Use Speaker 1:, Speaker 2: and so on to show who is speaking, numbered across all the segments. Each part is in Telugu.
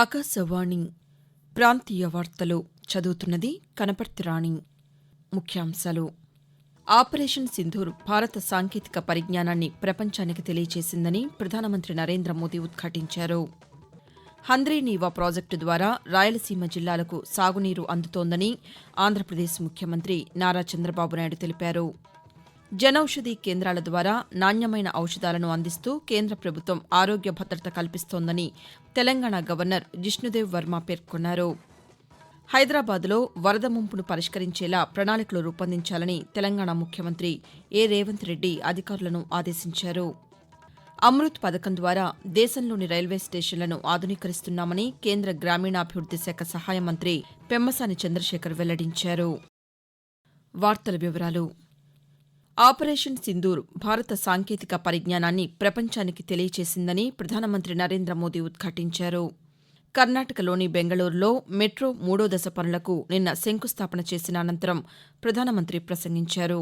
Speaker 1: ఆకాశవాణి ప్రాంతీయ వార్తలు చదువుతున్నది కనపర్తి రాణి ముఖ్యాంశాలు ఆపరేషన్ సింధూర్ భారత సాంకేతిక పరిజ్ఞానాన్ని ప్రపంచానికి తెలియజేసిందని ప్రధానమంత్రి నరేంద్ర మోదీ ఉద్ఘాటించారు హంద్రీనీవా ప్రాజెక్టు ద్వారా రాయలసీమ జిల్లాలకు సాగునీరు అందుతోందని ఆంధ్రప్రదేశ్ ముఖ్యమంత్రి నారా చంద్రబాబు నాయుడు తెలిపారు జనౌషధి కేంద్రాల ద్వారా నాణ్యమైన ఔషధాలను అందిస్తూ కేంద్ర ప్రభుత్వం ఆరోగ్య భద్రత కల్పిస్తోందని తెలంగాణ గవర్నర్ జిష్ణుదేవ్ వర్మ పేర్కొన్నారు హైదరాబాద్లో వరద ముంపును పరిష్కరించేలా ప్రణాళికలు రూపొందించాలని తెలంగాణ ముఖ్యమంత్రి ఏ రేవంత్ రెడ్డి అధికారులను ఆదేశించారు అమృత్ పథకం ద్వారా దేశంలోని రైల్వే స్టేషన్లను ఆధునీకరిస్తున్నామని కేంద్ర గ్రామీణాభివృద్ది శాఖ సహాయ మంత్రి పెమ్మసాని చంద్రశేఖర్ వెల్లడించారు వార్తల వివరాలు ఆపరేషన్ సింధూర్ భారత సాంకేతిక పరిజ్ఞానాన్ని ప్రపంచానికి తెలియచేసిందని ప్రధానమంత్రి నరేంద్ర మోదీ ఉద్ఘాటించారు కర్ణాటకలోని బెంగళూరులో మెట్రో మూడో దశ పనులకు నిన్న శంకుస్థాపన చేసిన అనంతరం ప్రధానమంత్రి ప్రసంగించారు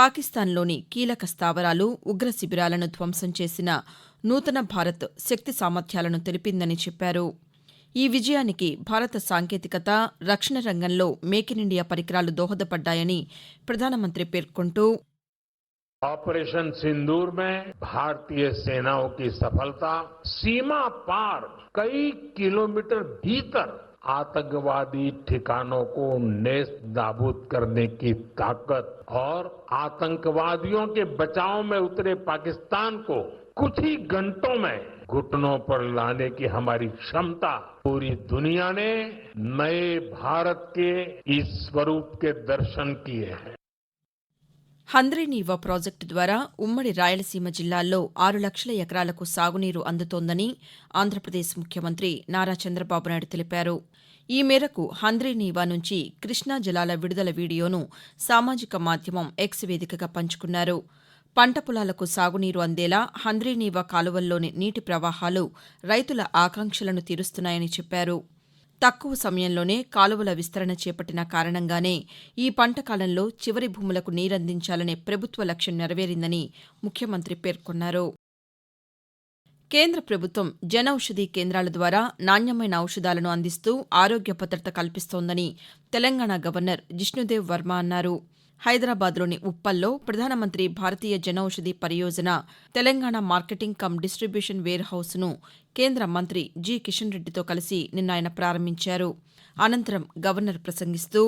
Speaker 1: పాకిస్తాన్లోని కీలక స్థావరాలు ఉగ్ర శిబిరాలను ధ్వంసం చేసిన నూతన భారత్ శక్తి సామర్థ్యాలను తెలిపిందని చెప్పారు ఈ విజయానికి భారత సాంకేతికత రక్షణ రంగంలో మేక్ ఇన్ ఇండియా పరికరాలు దోహదపడ్డాయని ప్రధానమంత్రి పేర్కొంటూ
Speaker 2: ऑपरेशन सिंदूर में भारतीय सेनाओं की सफलता सीमा पार कई किलोमीटर भीतर आतंकवादी ठिकानों को नेस्त नाबूद करने की ताकत और आतंकवादियों के बचाव में उतरे पाकिस्तान को कुछ ही घंटों में घुटनों पर लाने की हमारी क्षमता पूरी दुनिया ने नए भारत के इस स्वरूप के दर्शन किए हैं
Speaker 1: హంద్రీనీవ ప్రాజెక్టు ద్వారా ఉమ్మడి రాయలసీమ జిల్లాల్లో ఆరు లక్షల ఎకరాలకు సాగునీరు అందుతోందని ఆంధ్రప్రదేశ్ ముఖ్యమంత్రి నారా చంద్రబాబు నాయుడు తెలిపారు ఈ మేరకు హంద్రీనీవా నుంచి కృష్ణా జలాల విడుదల వీడియోను సామాజిక మాధ్యమం ఎక్స్ వేదికగా పంచుకున్నారు పంట పొలాలకు సాగునీరు అందేలా హంద్రీనీవా కాలువల్లోని నీటి ప్రవాహాలు రైతుల ఆకాంక్షలను తీరుస్తున్నాయని చెప్పారు తక్కువ సమయంలోనే కాలువల విస్తరణ చేపట్టిన కారణంగానే ఈ పంట కాలంలో చివరి భూములకు నీరందించాలనే ప్రభుత్వ లక్ష్యం నెరవేరిందని ముఖ్యమంత్రి పేర్కొన్నారు కేంద్ర ప్రభుత్వం ఔషధి కేంద్రాల ద్వారా నాణ్యమైన ఔషధాలను అందిస్తూ ఆరోగ్య భద్రత కల్పిస్తోందని తెలంగాణ గవర్నర్ జిష్ణుదేవ్ వర్మ అన్నారు హైదరాబాద్లోని ఉప్పల్లో Pradhan Mantri Bharatiya Janaushadhi Pariyojana Telangana marketing cum distribution వేర్ హౌస్ను కేంద్ర మంత్రి జి కిషన్ రెడ్డితో కలిసి నిన్న ఆయన ప్రారంభించారు అనంతరం గవర్నర్ ప్రసంగిస్తూ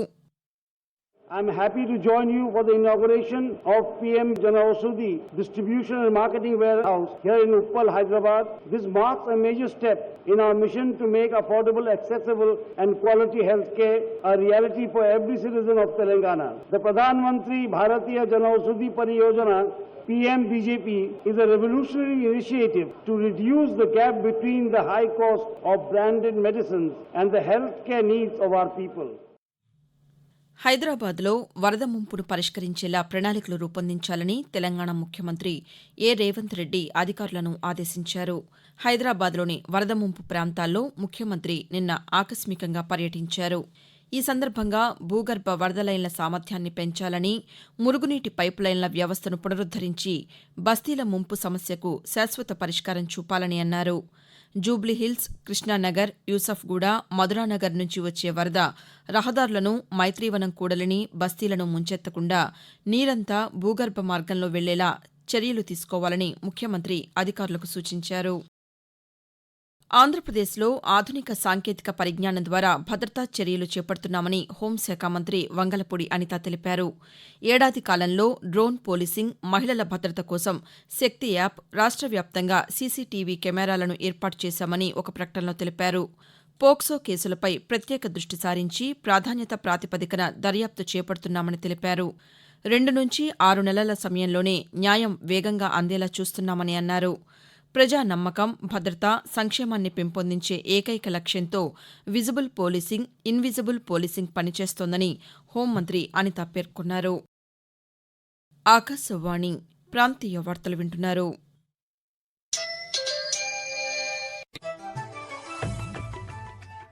Speaker 3: I'm happy to join you for the inauguration of PM Janausudhi Distribution and Marketing Warehouse here in Uppal, Hyderabad. This marks a major step in our mission to make affordable, accessible and quality healthcare a reality for every citizen of Telangana. The Pradhan Mantri Bharatiya Janausudhi Pariyojana PM BJP is a revolutionary initiative to reduce the gap between the high cost of branded medicines and the healthcare needs of our people.
Speaker 1: హైదరాబాద్లో వరద ముంపును పరిష్కరించేలా ప్రణాళికలు రూపొందించాలని తెలంగాణ ముఖ్యమంత్రి ఏ రేవంత్ రెడ్డి అధికారులను ఆదేశించారు హైదరాబాద్లోని వరద ముంపు ప్రాంతాల్లో ముఖ్యమంత్రి నిన్న ఆకస్మికంగా పర్యటించారు ఈ సందర్భంగా భూగర్భ వరద లైన్ల సామర్థ్యాన్ని పెంచాలని మురుగునీటి పైపు లైన్ల వ్యవస్థను పునరుద్దరించి బస్తీల ముంపు సమస్యకు శాశ్వత పరిష్కారం చూపాలని అన్నారు జూబ్లీహిల్స్ కృష్ణానగర్ యూసఫ్గూడ మధురానగర్ నుంచి వచ్చే వరద రహదారులను మైత్రీవనం కూడలిని బస్తీలను ముంచెత్తకుండా నీరంతా భూగర్భ మార్గంలో వెళ్లేలా చర్యలు తీసుకోవాలని ముఖ్యమంత్రి అధికారులకు సూచించారు ఆంధ్రప్రదేశ్లో ఆధునిక సాంకేతిక పరిజ్ఞానం ద్వారా భద్రతా చర్యలు చేపడుతున్నామని హోంశాఖ మంత్రి వంగలపూడి అనిత తెలిపారు ఏడాది కాలంలో డ్రోన్ పోలీసింగ్ మహిళల భద్రత కోసం శక్తి యాప్ రాష్ట్ర వ్యాప్తంగా సీసీటీవీ కెమెరాలను ఏర్పాటు చేశామని ఒక ప్రకటనలో తెలిపారు పోక్సో కేసులపై ప్రత్యేక దృష్టి సారించి ప్రాధాన్యత ప్రాతిపదికన దర్యాప్తు చేపడుతున్నామని తెలిపారు రెండు నుంచి ఆరు నెలల సమయంలోనే న్యాయం వేగంగా అందేలా చూస్తున్నామని అన్నారు ప్రజా నమ్మకం భద్రత సంక్షేమాన్ని పెంపొందించే ఏకైక లక్ష్యంతో విజిబుల్ పోలీసింగ్ ఇన్విజిబుల్ పోలీసింగ్ పనిచేస్తోందని హోంమంతి అనిత పేర్కొన్నారు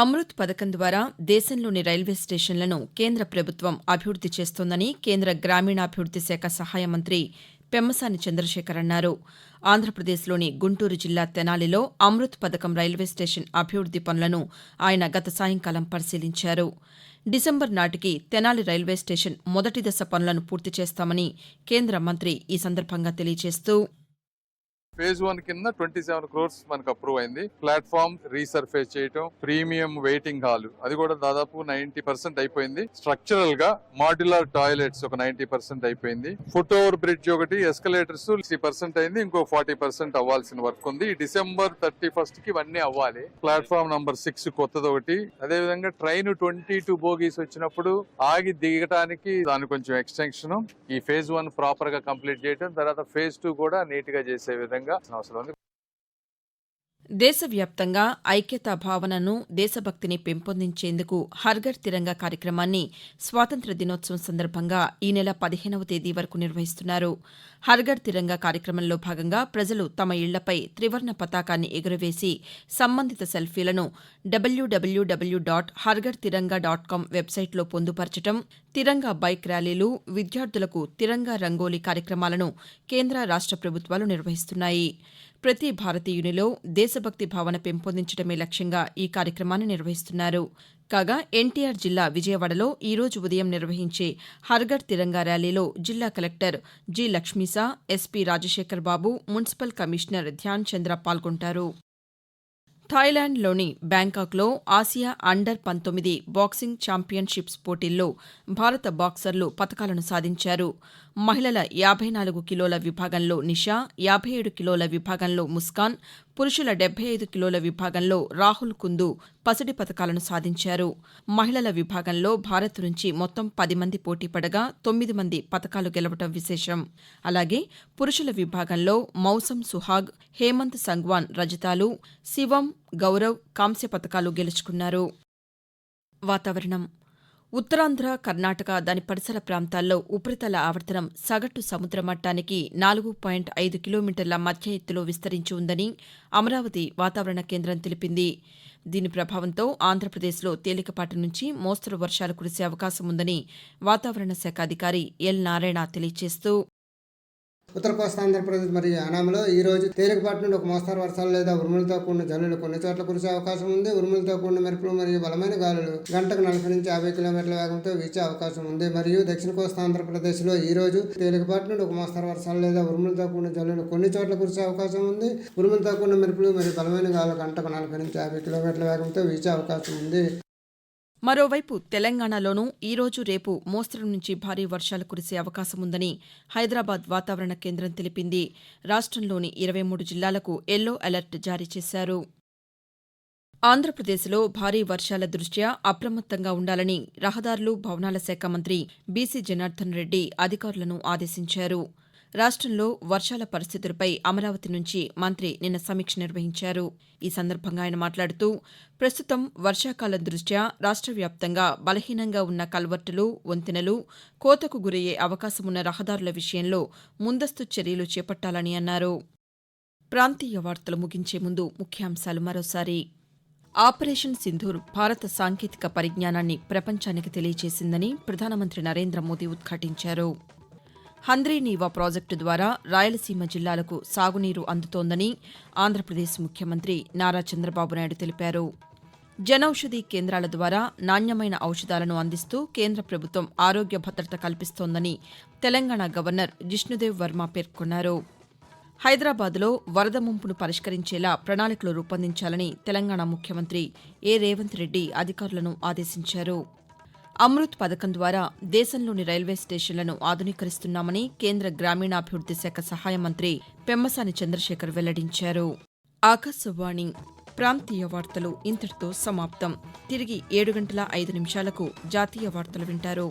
Speaker 1: అమృత్ పథకం ద్వారా దేశంలోని రైల్వే స్టేషన్లను కేంద్ర ప్రభుత్వం అభివృద్ది చేస్తోందని కేంద్ర గ్రామీణాభివృద్ది శాఖ సహాయ మంత్రి పెమ్మసాని చంద్రశేఖర్ అన్నారు ఆంధ్రప్రదేశ్లోని గుంటూరు జిల్లా తెనాలిలో అమృత్ పథకం రైల్వే స్టేషన్ అభివృద్ది పనులను ఆయన గత సాయంకాలం పరిశీలించారు డిసెంబర్ నాటికి తెనాలి రైల్వే స్టేషన్ మొదటి దశ పనులను పూర్తి చేస్తామని కేంద్ర మంత్రి ఈ సందర్భంగా తెలియజేస్తూ
Speaker 4: ఫేజ్ వన్ కింద ట్వంటీ సెవెన్ క్రోర్స్ మనకు అప్రూవ్ అయింది ప్లాట్ఫామ్ రీసర్ఫేస్ చేయటం ప్రీమియం వెయిటింగ్ హాల్ అది కూడా దాదాపు నైన్టీ పర్సెంట్ అయిపోయింది స్ట్రక్చరల్ గా మాడ్యులర్ టాయిలెట్స్ ఒక నైన్టీ పర్సెంట్ అయిపోయింది ఫుట్ ఓవర్ బ్రిడ్జ్ ఒకటి ఎస్కలేటర్స్ సిక్స్టీ పర్సెంట్ అయింది ఇంకో ఫార్టీ పర్సెంట్ అవ్వాల్సిన వర్క్ ఉంది డిసెంబర్ థర్టీ ఫస్ట్ కి ఇవన్నీ అవ్వాలి ప్లాట్ఫామ్ నంబర్ సిక్స్ కొత్తది ఒకటి అదే విధంగా ట్రైన్ ట్వంటీ టూ బోగీస్ వచ్చినప్పుడు ఆగి దిగటానికి దాని కొంచెం ఎక్స్టెన్షన్ ఈ ఫేజ్ వన్ ప్రాపర్ గా కంప్లీట్ చేయడం తర్వాత ఫేజ్ టూ కూడా నీట్ గా చేసే విధంగా అవసరం ఉంది
Speaker 1: దేశవ్యాప్తంగా ఐక్యతా భావనను దేశభక్తిని పెంపొందించేందుకు హర్ఘర్ తిరంగా కార్యక్రమాన్ని స్వాతంత్ర్య దినోత్సవం సందర్భంగా ఈ నెల పదిహేనవ తేదీ వరకు నిర్వహిస్తున్నారు హర్ఘర్ తిరంగా కార్యక్రమంలో భాగంగా ప్రజలు తమ ఇళ్లపై త్రివర్ణ పతాకాన్ని ఎగురవేసి సంబంధిత సెల్ఫీలను డబ్ల్యూడబ్ల్యూడబ్ల్యూ డాట్ హర్ఘర్ తిరంగా డాట్ కామ్ వెబ్సైట్లో పొందుపరచడం తిరంగా బైక్ ర్యాలీలు విద్యార్థులకు తిరంగా రంగోలీ కార్యక్రమాలను కేంద్ర రాష్ట ప్రభుత్వాలు నిర్వహిస్తున్నాయి ప్రతి భారతీయునిలో దేశభక్తి భావన పెంపొందించడమే లక్ష్యంగా ఈ కార్యక్రమాన్ని నిర్వహిస్తున్నారు కాగా ఎన్టీఆర్ జిల్లా విజయవాడలో ఈ రోజు ఉదయం నిర్వహించే హర్ఘర్ తిరంగా ర్యాలీలో జిల్లా collector G Lakshmisha SP Rajasekhar Babu municipal commissioner Dhyan Chandra పాల్గొంటారు థాయ్లాండ్లోని బ్యాంకాక్లో ఆసియా అండర్ పంతొమ్మిది బాక్సింగ్ ఛాంపియన్షిప్స్ పోటీల్లో భారత బాక్సర్లు పతకాలను సాధించారు మహిళల యాబై నాలుగు కిలోల విభాగంలో నిషా యాబై ఏడు కిలోల విభాగంలో ముస్కాన్ పురుషుల డెబ్బై ఐదు కిలోల విభాగంలో రాహుల్ కుందు పసిడి పథకాలను సాధించారు మహిళల విభాగంలో భారత్ నుంచి మొత్తం పది మంది పోటీ పడగా తొమ్మిది మంది పథకాలు గెలవటం విశేషం అలాగే పురుషుల విభాగంలో మౌసం సుహాగ్ హేమంత్ సంగ్వాన్ రజతాలు శివం గౌరవ్ కాంస్య పథకాలు గెలుచుకున్నారు వాతావరణం ఉత్తరాంధ్ర కర్ణాటక దాని పరిసర ప్రాంతాల్లో ఉపరితల ఆవర్తనం సగటు సముద్ర మట్టానికి నాలుగు పాయింట్ ఐదు కిలోమీటర్ల మధ్య ఎత్తులో విస్తరించి ఉందని అమరావతి వాతావరణ కేంద్రం తెలిపింది దీని ప్రభావంతో ఆంధ్రప్రదేశ్లో తేలికపాటి నుంచి మోస్తరు వర్షాలు కురిసే అవకాశం ఉందని వాతావరణ శాఖ అధికారి ఎల్ నారాయణ తెలియజేస్తూ
Speaker 5: ఉత్తర కోస్తా ఆంధ్రప్రదేశ్ మరియు అనామలో ఈ రోజు తేలికపాటి నుండి ఒక మోస్తారు వర్షాలు లేదా ఉరుములతో కూడిన జల్లులు కొన్ని చోట్ల కురిసే అవకాశం ఉంది ఉరుములతో కూడిన మెరుపులు మరియు బలమైన గాలులు గంటకు నలభై నుంచి యాభై కిలోమీటర్ల వేగంతో వీచే అవకాశం ఉంది మరియు దక్షిణ కోస్తా ఆంధ్రప్రదేశ్ లో ఈ రోజు తేలికపాటి నుండి ఒక మోస్తారు వర్షాలు లేదా ఉరుములతో కూడిన జల్లులు కొన్ని చోట్ల కురిసే అవకాశం ఉంది ఉరుములతో కూడిన మెరుపులు మరియు బలమైన గాలులు గంటకు నలభై నుంచి యాభై కిలోమీటర్ల వేగంతో వీచే అవకాశం ఉంది
Speaker 1: మరోవైపు తెలంగాణలోనూ ఈరోజు రేపు మోస్తరు నుంచి భారీ వర్షాలు కురిసే అవకాశం ఉందని హైదరాబాద్ వాతావరణ కేంద్రం తెలిపింది రాష్టంలోని ఇరవై మూడు జిల్లాలకు ఎల్లో అలర్ట్ జారీ చేశారు ఆంధ్రప్రదేశ్లో భారీ వర్షాల దృష్ట్యా అప్రమత్తంగా ఉండాలని రహదారులు భవనాల శాఖ మంత్రి బీసీ జనార్దన్ రెడ్డి అధికారులను ఆదేశించారు రాష్టంలో వర్షాల పరిస్థితులపై అమరావతి నుంచి మంత్రి నిన్న సమీక్ష నిర్వహించారు ఈ సందర్భంగా ఆయన మాట్లాడుతూ ప్రస్తుతం వర్షాకాలం దృష్ట్యా రాష్ట వ్యాప్తంగా బలహీనంగా ఉన్న కల్వర్టులు వంతెనలు కోతకు గురయ్యే అవకాశం ఉన్న రహదారుల విషయంలో ముందస్తు చర్యలు చేపట్టాలని అన్నారు ప్రాంతీయ వార్తలు ముగించే ముందు ముఖ్యాంశాలు మరోసారి ఆపరేషన్ సింధూర్ భారత సాంకేతిక పరిజ్ఞానాన్ని ప్రపంచానికి తెలియజేసిందని ప్రధానమంత్రి నరేంద్ర మోదీ ఉద్ఘాటించారు హంద్రీనీవా ప్రాజెక్టు ద్వారా రాయలసీమ జిల్లాలకు సాగునీరు అందుతోందని ఆంధ్రప్రదేశ్ ముఖ్యమంత్రి నారా చంద్రబాబు నాయుడు తెలిపారు జనౌషధి కేంద్రాల ద్వారా నాణ్యమైన ఔషధాలను అందిస్తూ కేంద్ర ప్రభుత్వం ఆరోగ్య భద్రత కల్పిస్తోందని తెలంగాణ గవర్నర్ జిష్ణుదేవ్ వర్మ పేర్కొన్నారు హైదరాబాద్లో వరద ముంపును పరిష్కరించేలా ప్రణాళికలు రూపొందించాలని తెలంగాణ ముఖ్యమంత్రి ఏ రేవంత్ రెడ్డి అధికారులను ఆదేశించారు అమృత్ పథకం ద్వారా దేశంలోని రైల్వే స్టేషన్లను ఆధునీకరిస్తున్నామని కేంద్ర గ్రామీణాభివృద్ది శాఖ సహాయ మంత్రి పెమ్మసాని చంద్రశేఖర్ వెల్లడించారు ఆకాశవాణి ప్రాంతీయ వార్తలు ఇంతటితో సమాప్తం తిరిగి ఏడు గంటల ఐదు నిమిషాలకు జాతీయ వార్తలు వింటారు